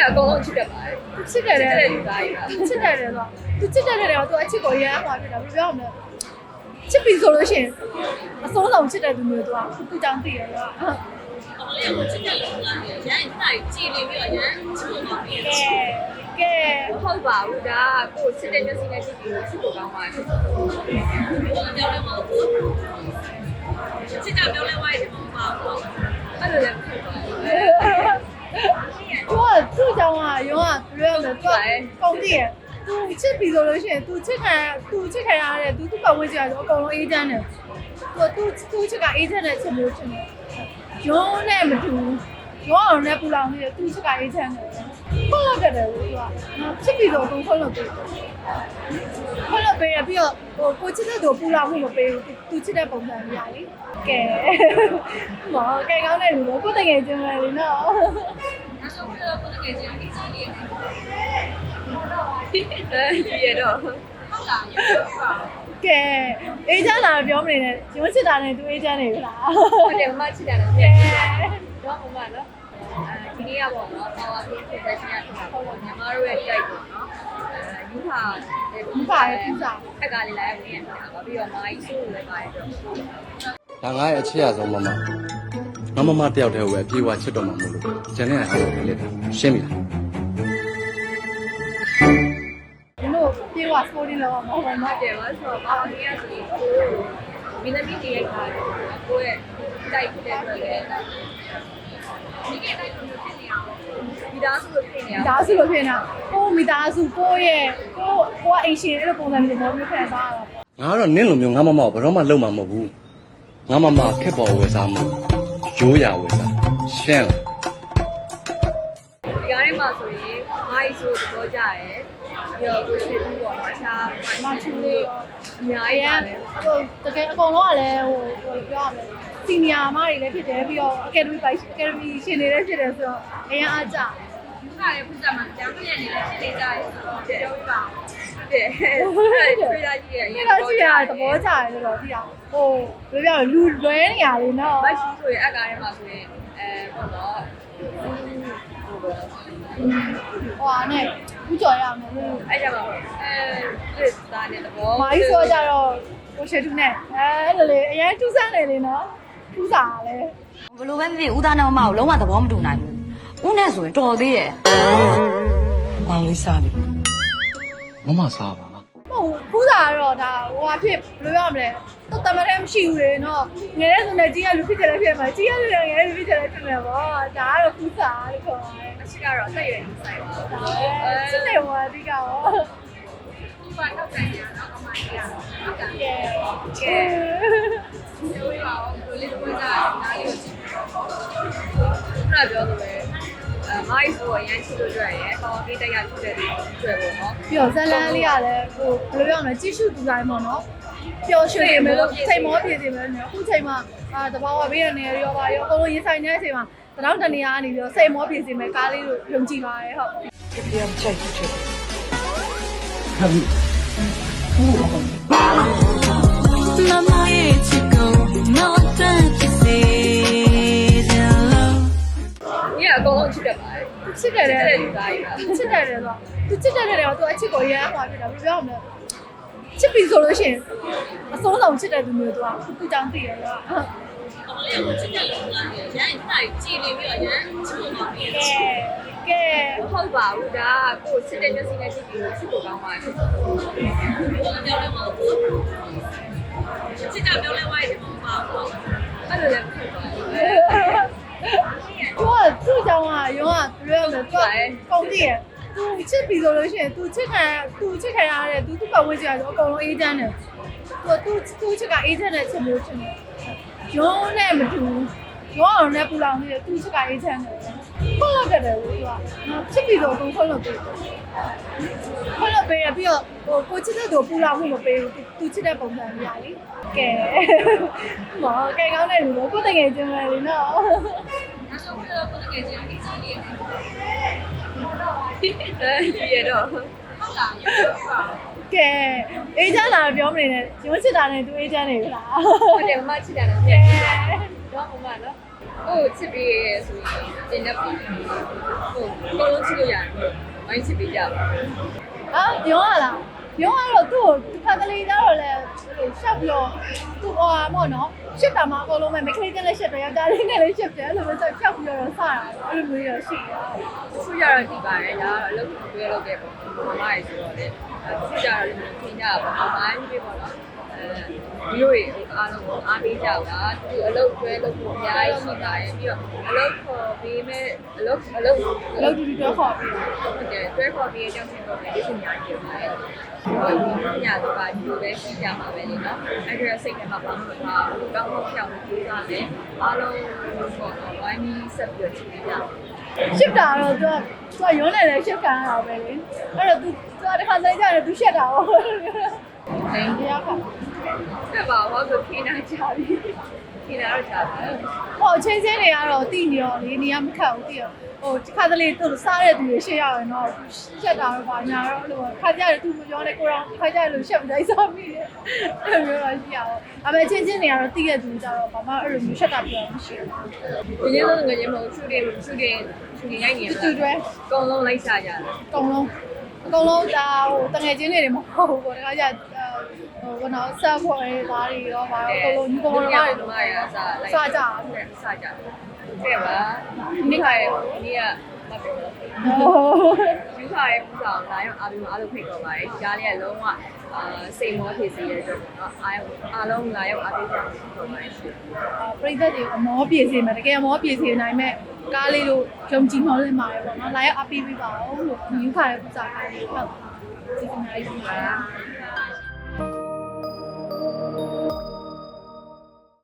ရအကုန်လုံးချစ်တတ်ပါတယ်သူချစ်တယ်ချစ်လေတဲ့လူသားကြီးပါသူချစ်တယ်လေဆိုသူချစ်တယ်လေတော့သူအချစ်ကိုရမ်းသွားဖြစ်တာဘယ်လိုပြောမလဲချစ်ပြီဆိုလို့ရှိရင်အဆုံးဆောင်ချစ်တဲ့သူမျိုးသူကသူတောင်းသိတယ်ကွာလေးကိုချစ်တဲ့လူသားကြီးရမ်းနိုင်ကြည်နေပြီးတော့ရမ်းချစ်လို့ပါပြီကဲကဲဟုတ်ပါဘူးဒါကကိုယ်ချစ်တဲ့မျက်စိနဲ့ကြည့်ပြီးချစ်ဖို့ကောင်းပါတယ်ဘာလို့ပြောလဲမဟုတ်ဘူးချစ်ကြပြောလဲဝိုင်းတယ်မဟုတ်ပါဘူးအဲ့လိုလည်းမဟုတ်ပါဘူး သူကသူ့ကြောင့်ကရုံးကဘယ်လိုလဲသူကကောင်းသိရသူချစ်ပြီဆိုလို့ရှိရင်သူချစ်ခံသူချစ်ခံရတဲ့သူသူ့ပတ်ဝန်းကျင်ကအကုန်လုံးအေးချမ်းတယ်သူသူသူချစ်ကအေးချမ်းတဲ့ချက်မျိုးချင်တယ်ရုံးနဲ့မတူရုံးအောင်လည်းပူလောင်နေတယ်သူချစ်ကအေးချမ်းတယ်ခွင့်လို့တက်တယ်လို့သူကချစ်ပြီဆိုတော့ခွင့်လို့ပေးခွင့်လို့ပေးရပြီးတော့ဟိုကိုချစ်တဲ့သူပူလောင်မှုမပေးဘူးသူချစ်တဲ့ပုံစံကြီးရလေကဲမောကဲကောင်းတဲ့လူကိုကိုတကယ်ချင်းပဲလေနော်နောက် ဆုံးပြောတော့ကိုယ်ငယ်ချင်းအစားနေတယ်ရတော့ဟုတ်လားရပါကဲအေးချမ်းလာပြောမနေနဲ့ရုံးချစ်တာနဲ့သူအေးချမ်းနေပြီလားဟုတ်တယ်မမချစ်တယ်နော်ကဲတော့မမနော်အဲဒီနေ့ကပေါ့နော်ပါဝါပေးဖြစ်တဲ့ရှင်ရဖြစ်တာပေါ့နော်ညီမတို့ရဲ့တိုက်ပေါ့နော်အဲယူဟာအက်ကလေးလိုက်ဝင်နေတာပါပြီးတော့မာကြီးဆိုးလည်းပါတယ်တော့ဒါငါရဲ့အချစ်ရဆုံးမမ ငါမမတယောက်တည်းကိုပဲအပြေးဝချစ်တော့မှာမလို့ဂျန်နဲ့အားလုံးလေးတာရှင်းပြီလားဒီလိုပြေဝစပိုးနေတော့မဟုတ်ဘူးမနော်တယ်ပါဆိုတော့ပါဝါကြီးရဆိုရင်ကိုမင်းသမီးတွေရဲ့ခါကိုရဲ့တိုက်ဖြစ်တဲ့အတွက်လည်းဒီကတိုက်လို့ဖြစ်နေအောင်ဒီသားစုလို့ဖြစ်နေအောင်ဒါဆိုလို့ဖြစ်နေတာကိုမိသားစုကိုရဲ့ကိုကိုကအိမ်ရှင်အဲ့လိုပုံစံမျိုးမျိုးခံစားရတာပေါ့ငါကတော့နင်းလိုမျိုးငါမမကိုဘယ်တော့မှလုံမှာမဟုတ်ဘူးငါမမခက်ပေါ်ဝယ်စားမှု ရိုးရာဝယ်စားရှင်းလားဒီကားထဲမှာဆိုရင်မာကြီးဆိုတော့ကြရဲပြီးတော့ကိုချစ်ပြီးတော့အခြားမချူလေးအများအဲကြီးပါပဲဟိုတကယ်အကုန်လုံးကလည်းဟိုဟိုပြောရမယ်စီနီယာမတွေလည်းဖြစ်တယ်ပြီးတော့အကယ်ဒမီပိုင်အကယ်ဒမီရှင်တွေလည်းဖြစ်တယ်ဆိုတော့အရင်အားကြဒီကလည်းခုစမှာကြားပြည့်နေတယ်ဖြစ်နေကြရဲဆိုတော့ပြောပြပါ တဲ့အဲ့ဒါတွေ့ရကြီးရဲ့ဒီတော့ကြည့်ရသဘောကျတယ်လို့တော့သိအောင်ဟိုဘယ်လိုပြောလဲလူလွဲနေရလေနော်မရှိဆိုရင်အကားထဲမှာဆိုရင်အဲပေါ့နော်ဟိုဘောဟိုဟာနဲ့ဥကြော်ရမယ်လို့အဲ့ကြပါအဲဒီသားနဲ့သဘောမိုင်းဆိုကြတော့ကိုရှေတူနဲ့အဲလိုလေအရင်ထူးဆန်းတယ်လေနော်ထူးစားလေဘလို့ပဲဖြစ်ဖြစ်ဦးသားနဲ့မမကိုလုံးဝသဘောမတူနိုင်ဘူးဦးနဲ့ဆိုရင်တော်သေးတယ်ဘာလေးစားနေ မမစားပါလားမဟုတ်ထူးစားကတော့ဒါဟိုဟာဖြစ်ဘယ်လိုပြောမလဲတော့တမထဲမရှိဘူးလေနော်ငယ်တဲ့ဆိုနဲ့ကြီးရလူဖြစ်ကြတယ်ဖြစ်မှာကြီးရလူငယ်တဲ့လူဖြစ်ကြတယ်ဖြစ်မှာပေါ့ဒါကတော့ထူးစားလို့ခေါ်ပါတယ်အရှိကတော့အသက်ရွယ်ကြီးဆိုင်ပါအဲစစ်နေဝါဒီကောဒီမှာတော့ဆိုင်ရတော့အမကြီးရတော့ကဲကဲကဲပြောရအောင်ဘယ်လိုလဲကြားနားလေးကိုကြည့်ခုနပြော လို့ပဲအဲမိုင်းဆိုရန်ချစ်လို့ကြရယ်ပေါ့ဒီတက်ရဖြစ်တဲ့အတွက်ပေါ့နော်ပြီးတော့ဇလန်းလေးကလည်းဟိုဘယ်လိုပြောမလဲကြည့်ရှုသူတိုင်းပေါ့နော်ပျော်ရွှင်နေမယ်လို့ချိန်မောပြည့်နေမယ်လို့အခုချိန်မှာအာတဘာဝဘေးရနေရောပါရောအကုန်လုံးရင်ဆိုင်နေတဲ့အချိန်မှာတနောက်တနေရာကနေပြီးတော့စိတ်မောပြည့်နေမယ်ကားလေးတို့ယုံကြည်ပါတယ်ဟုတ် Mama, တယ်လေချစ်တဲ့လူသားကြီးပါသူချစ်တယ်လေဆိုသူချစ်တယ်လေတော့သူအချစ်ကိုရမ်းသွားဖြစ်တာဘယ်လိုပြောမလဲချစ်ပြီဆိုလို့ရှိရင်အဆုံးဆောင်ချစ်တဲ့သူမျိုးသူကသူတောင်းသိတယ်ကွာလေးကိုချစ်တဲ့လူသားကြီးရန်နိုင်ကြည်နေပြီးတော့ရန်ချစ်လို့ပါပြီကဲကဲဟုတ်ပါဘူးဒါကကိုယ်ချစ်တဲ့မျက်စိနဲ့ကြည့်ပြီးချစ်ဖို့ကောင်းပါတယ်ဘာလို့ပြောလဲမဟုတ်ဘူးချစ်ကြပြောလဲဝိုင်းတယ်မဟုတ်ပါဘူးအဲ့လိုလည်းမဟုတ်ပါဘူးသူကသူ့ ကြောင့်ကရုံးကဘယ်လိုလဲသူကကောင်းသိရသူချစ်ပြီဆိုလို့ရှိရင်သူချစ်ခံသူချစ်ခံရတဲ့သူသူ့ပတ်ဝန်းကျင်ကအကုန်လုံးအေးချမ်းတယ်သူသူသူချစ်ကအေးချမ်းတဲ့ချက်မျိုးချင်တယ်ရုံးနဲ့မတူရုံးအောင်လည်းပူလောင်နေတယ်သူချစ်ကအေးချမ်းတယ်ခွင့်လို့တက်တယ်လို့သူကချစ်ပြီဆိုတော့ခွင့်လို့ပေးခွင့်လို့ပေးရပြီးတော့ဟိုကိုချစ်တဲ့သူပူလောင်မှုမပေးဘူးသူချစ်တဲ့ပုံစံကြီးရလေကဲမောကဲကောင်းတဲ့လူကိုကိုတကယ်ချင်းပဲလေနော်နောက်ဆုံးပြောတော့ကိုယ် ငယ်ချင်းအစားနေတယ်ရတော့ဟုတ်လားရပါကဲအေးချမ်းလာပြောမနေနဲ့ရုံးချစ်တာနဲ့သူအေးချမ်းနေပြီလားဟုတ်တယ်မမချစ်တယ်နော်ပြန်တော့မမနော်ဟုတ်ချစ်ပြီးဆိုရင်ကျင်းနေပြီဟုတ်အကုန်လုံးချစ်လို့ရတယ်ဝိုင်းချစ်ပြီးကြပါအာရုံးရလားရုံးကတော့သူ့ကိုတစ်ခါတလေကျတော့လေဟိုရှက်ပြီးတော့သူ့ဟောမို့နော် ရှက်တာမှအကုန်လုံးပဲမခလေးတက်လက်ရှက်တယ်ယောက်ျားလေးနဲ့လည်းရှက်တယ်အဲ့လိုမျိုးဆိုဖြောက်ပြီးတော့စတာအဲ့လိုမျိုးရရှိတယ်သူရတော့ဒီပါတယ်ညာတော့လုတ်တွဲလုပ်ခဲ့ပေါ့မမရေဆိုတော့လေသူကြတော့လည်းခင်းကြပါဘာမှမဖြစ်ပေါ့နော်အဲ ဒီလိုရေအားလုံးကိုအားပေးကြတာသူအလုပ်တွဲလုပ်ဖို့အများကြီးရှိပါတယ်ပြီးတော့အလုပ်ခေါ်ပေးမဲ့အလုပ်အလုပ်အလုပ်တူတူတော့ခေါ်ပြီးဟုတ်တယ်တွဲခေါ်ပြီးအကြောင်းချင်းတော့လည်းဒီညာကြီးပါတယ်ဟုတ်ပြီညာတော့ကဒီလိုပဲရှိကြမှာပဲလေနော်အဲ့ဒါစိတ်ထဲမှာဘာမှမထားဘူးကောင်းကောင်းပြောင်းလို့ကြိုးစားတယ်အားလုံးပေါ့ဝိုင်းပြီးဆက်ပြီးချစ်ကြပါရှစ်တာတော့သူကသူကရုံးနေလည်းရှစ်ခံရတာပဲလေအဲ့တော့ तू သူကတစ်ခါဆိုင်ကြတယ် तू ရှက်တာဟောဟင်းတရားခါ အဲ့ပါဘာလို့ခင်းနေကြပြီခင်းနေတော့ကြာတယ်ဟောချင်းချင်းတွေကတော့တိနေရောလေနေရမခတ်ဘူးတိရောဟိုတစ်ခါတလေသူစားတဲ့သူတွေရှေ့ရရင်တော့ရှက်တာတော့ဗာညာတော့လို့ခါကြတယ်သူမပြောနဲ့ကိုရောခါကြတယ်လို့ရှက်မတိုင်းစားမိတယ်အဲ့လိုမျိုးတော့ရှိရအောင်အမေချင်းချင်းတွေကတော့တိတဲ့သူကြတော့ဘာမှအဲ့လိုမျိုးရှက်တာပြောမရှိဘူးဒီနေ့လုံးငွေချင်းမဟုတ်ရှူတင်ရှူတင်ရှူတင်ရိုက်နေရတူတွဲအကုန်လုံးလိုက်စားကြတယ်အကုန်လုံးအကုန်လုံးဒါဟိုတငယ်ချင်းတွေမဟုတ်ဘူးပေါ့တခါကြ ဟိုဘယ်တော့ဆက်ဖို့အဲဒါတွေရောဘာလို့အကုန်လုံးညီကောင်တော်တွေဓမ္မရစားလိုက်စားကြစားကြတဲ့ပါဒီခါရဲ့ဒီကမပြောဘူးဟိုယူခါရဲ့ပူဆောင်လာရောအားပြီးအားလုံးဖိတ်တော့ပါတယ်ဒီကြားလေးကလုံးဝအာစိတ်မောဖြစ်စေတဲ့အတွက်ပေါ့နော်အားအားလုံးလာရောက်အားပေးကြပါတော့ပါတယ်ရှင်ပရိသတ်တွေအမောပြေစေမယ်တကယ်အမောပြေစေနိုင်မဲ့ကားလေးလို့ယုံကြည်မျှော်လင့်ပါတယ်ပေါ့နော်လာရောက်အပီးပေးပါအောင်လို့မြူခါရဲ့ပူဇာကားလေးဟုတ်စီစဉ်ရည်ပါ